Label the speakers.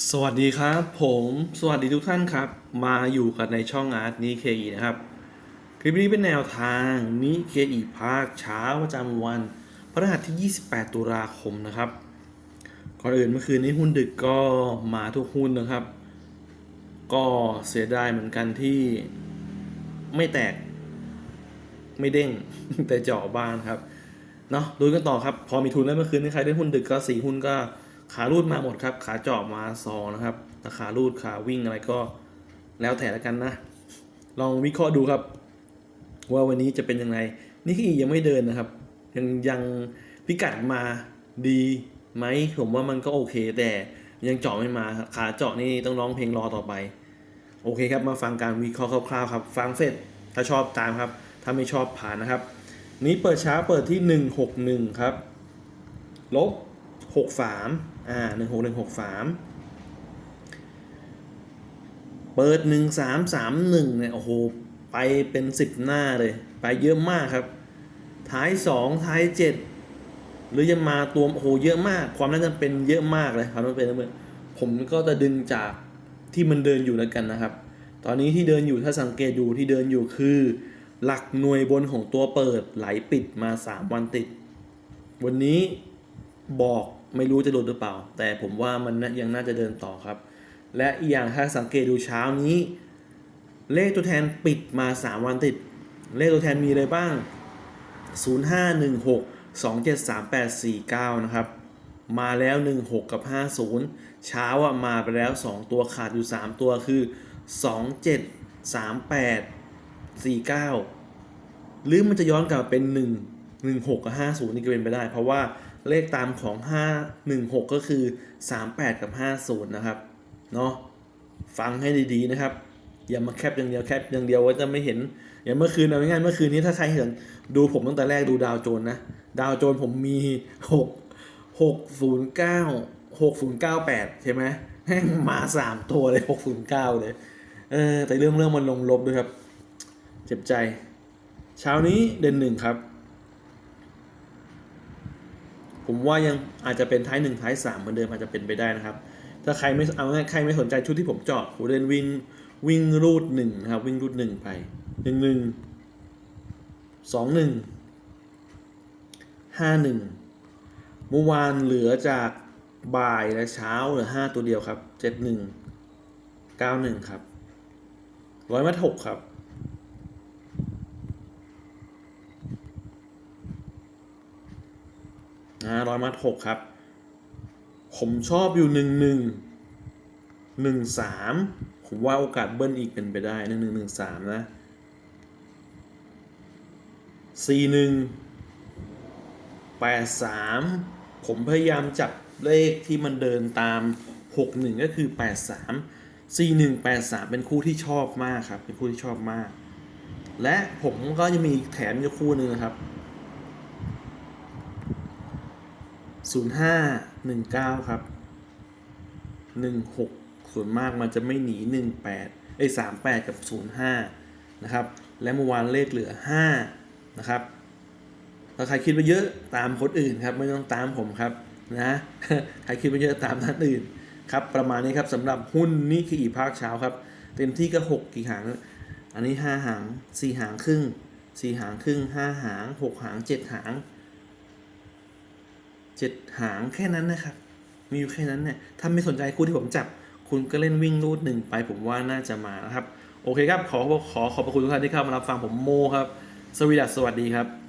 Speaker 1: สวัสดีครับ ผมสวัสดีทุกท่านครับ มาอยู่กันในช่องอาร์ตนี้เคอีนะครับ คลิปนี้เป็นแนวทางนิเคอีภาคเช้าประจำวันพฤหัสที่ 28 ตุลาคมนะครับ ก่อนอื่นเมื่อคืนนี้หุ้นดึกก็มาทุกหุ้นนะครับ ก็เสียดายเหมือนกันที่ไม่แตก ไม่เด้ง แต่เจาะบ้างครับเนาะดูกันต่อครับ พอมีทุนแล้วเมื่อคืนนี้ใครได้หุ้นดึกก็สีหุ้นก็ ขารูดมาหมดครับ ขาเจาะมาซองนะครับแต่ขารูดขาวิ่งอะไรก็แล้วแต่ละกันนะ ลองวิเคราะห์ดูครับ ว่าวันนี้จะเป็นยังไง นี่คือยังไม่เดินนะครับ ยังยังพิกัดมาดีไหมผมว่ามันก็โอเค แต่ยังเจาะไม่มาขาเจาะนี่ต้องร้องเพลงรอต่อไป โอเคครับมาฟังการวิเคราะห์คร่าวๆครับ ฟังเสร็จถ้าชอบตามครับ ถ้าไม่ชอบผ่านนะครับ นี้เปิดช้าเปิดที่ 161 ครับ ลบ 63 อ่า16163เปิด1331เนี่ยโอ้โหไปเป็น10หน้าเลย ไปเยอะมากครับ ท้าย2ท้าย7หรือจะมาตัวโอ้โหเยอะมาก ความน่าจะเป็นเยอะมากเลยความน่าจะเป็นผมก็จะดึงจากที่มันเดินอยู่แล้วกันนะครับ ตอนนี้ที่เดินอยู่ถ้าสังเกตอยู่ที่เดินอยู่คือ หลักหน่วยบนของตัวเปิดไหลปิดมา 3 วันติด วันนี้บอก ไม่รู้จะหลุดหรือเปล่า แต่ผมว่ามันยังน่าจะเดินต่อครับ และอีกอย่างถ้าสังเกตดูเช้านี้ เลขตัวแทนปิดมา 3 วันติด เลขตัวแทนมีอะไรบ้าง 0516 273849 นะครับ มาแล้ว 16 กับ 50 เช้าอะมาไปแล้ว 2 ตัวขาดอยู่ 3 ตัวคือ 27 38 49 หรือมันจะย้อนกลับเป็น 1 16 กับ 50นี่ก็เป็นไปได้ เพราะว่าเลขตามของ 516 ก็คือ 38 กับ 50 นะครับ เนาะฟังให้ดีๆนะครับ อย่ามาแคปอย่างเดียวแคปอย่างเดียวว่าจะไม่เห็น อย่างเมื่อคืนเอาง่ายเมื่อคืนนี้ถ้าใครเห็นดูผมตั้งแต่แรกดูดาวโจนนะ ดาวโจนผมมีหกหกศูนย์เก้าหกศูนย์เก้าแปดใช่ไหมแม่งมาสามตัวเลยหกศูนย์เก้าเลย เออ แต่เรื่องเรื่องมันลงลบด้วยครับ เจ็บใจ เช้านี้เด่นหนึ่งครับ ผมว่ายังอาจจะเป็นท้ายหนึ่งท้ายสามเหมือนเดิมอาจจะเป็นไปได้นะครับ ถ้าใครไม่เอาง่ายใครไม่สนใจชุดที่ผมเจาะผมเดินวิ่งวิ่งรูดหนึ่งนะครับ วิ่งรูดหนึ่งไปหนึ่งหนึ่งสองหนึ่งห้าหนึ่งเมื่อวานเหลือจากบ่ายและเช้าเหลือห้าตัวเดียวครับเจ็ดหนึ่งเก้าหนึ่งครับร้อยมัดหกครับ นะร้อยมัดหกครับ ผมชอบอยู่หนึ่งหนึ่งหนึ่งสามผมว่าโอกาสเบิ้ลอีกเป็นไปได้หนึ่งหนึ่งหนึ่งสามนะสี่หนึ่งแปดสามผมพยายามจับเลขที่มันเดินตามหกหนึ่งก็คือแปดสามสี่หนึ่งแปดสามเป็นคู่ที่ชอบมากครับ เป็นคู่ที่ชอบมาก และผมก็ยังมีแถมอยู่คู่หนึ่งนะครับ ศูนย์ห้าหนึ่งเก้าครับหนึ่งหกส่วนมากมันจะไม่หนีหนึ่งแปดไอ้สามแปดกับศูนย์ห้านะครับ และเมื่อวานเลขเหลือห้านะครับถ้าใครคิดว่าเยอะตามคนอื่นครับ ไม่ต้องตามผมครับนะใครคิดว่าเยอะตามท่านอื่นครับประมาณนี้ครับสำหรับหุ้นนี่คืออีภาคเช้าครับ เต็มที่ก็หกกี่หาง อันนี้ห้าหางสี่หางครึ่งสี่หางครึ่งห้าหางหกหางเจ็ดหาง เจ็ดหางแค่นั้นนะครับ มีอยู่แค่นั้นเนี่ย ถ้าไม่สนใจคู่ที่ผมจับ คุณก็เล่นวิ่งรูดหนึ่งไป ผมว่าน่าจะมานะครับ โอเคครับ ขอขอขอบพระคุณทุกท่านที่เข้ามารับฟังผมโมครับ สวีดัสสวัสดีครับ